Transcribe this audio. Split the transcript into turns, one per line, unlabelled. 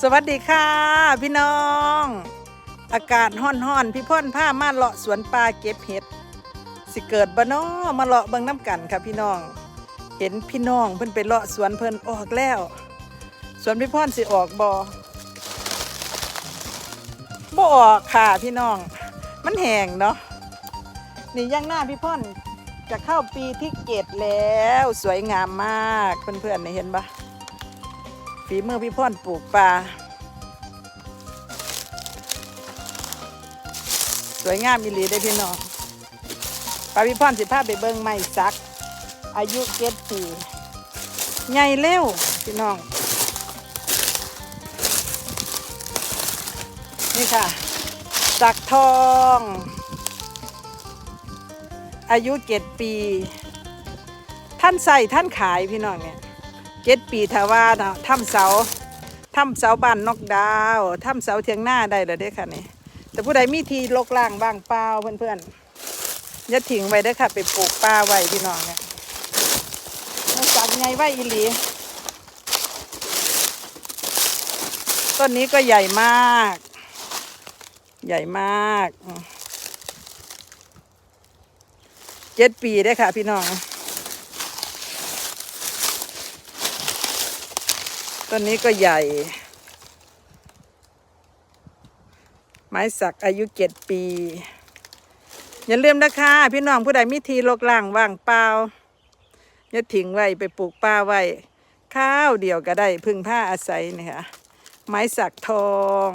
สวัสดีค่ะ พี่น้อง อากาศห้อนๆพี่พ่นผ้ามาเลาะสวนปลาเก็บเห็ด สิเกิดบ่น้อมาเลาะเบิ่งน้ำกันค่ะพี่น้อง เห็นพี่น้องเพิ่นไปเลาะสวนเพิ่นออกแล้ว สวนพี่พ่นสิออกบ่บ่ออกค่ะพี่น้อง มันแห้งเนาะนี่ย่างหน้าพี่พ่นจะเข้าปีที่เกตแล้ว สวยงามมากเพื่อนๆเห็นปะ ฝีมือพี่พ่อนปลูกปลา สวยงามอีหลีได้พี่น้องปลาพี่พ่อนสิพาไปเบิ่งไม้สัก อายุเจ็ดปีใหญ่เร็วพี่น้อง นี่ค่ะสักทอง อายุเจ็ดปี ท่านใส่ท่านขายพี่น้องเนี่ย เจ็ดปีถ้าว่าเนาะทำเสาทำเสาบ้านนอกดาวทำเสาเทียงหน้าได้เลยเด้ค่ะนี่แต่ผู้ใดมีทีลกล่างว่างเปล่าเพื่อนๆอย่าทิ้งไว้เด้อค่ะ ไปปลูกป่าไว้พี่น้องเนี่ยมันสักไงไว้อีหลีต้นนี้ก็ใหญ่มาก ใหญ่มากเจ็ดปีได้ค่ะ พี่น้อง ต้นนี้ก็ใหญ่ ไม้สักอายุเจ็ดปี อย่าลืมนะคะ พี่น้องผู้ใดมีทีลกล่างว่างเปล่าอย่าทิ้งไว้ไปปลูกป้าไว้ ข้าวเดียวก็ได้พึ่งผ้าอาศัยนี่ค่ะไม้สักทอง